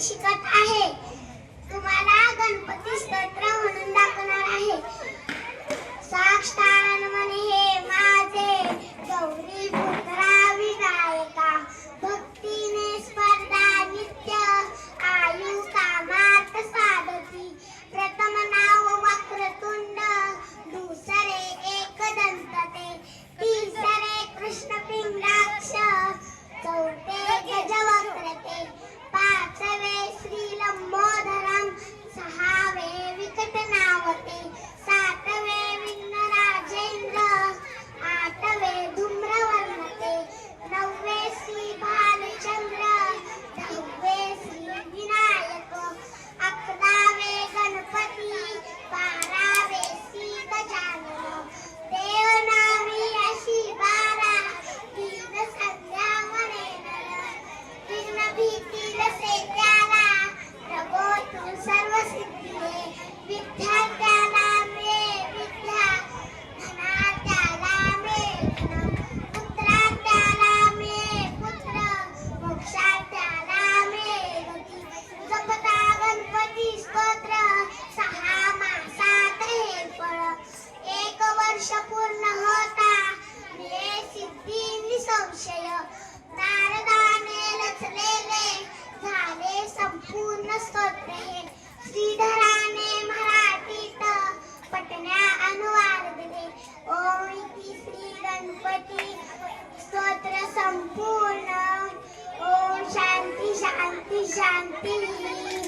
起个大黑。श्रीधराने मराठीत पटण्या अनुवाद दिले ओम इति श्री गणपती स्तोत्र संपूर्ण. ओम शांती शांती शांती.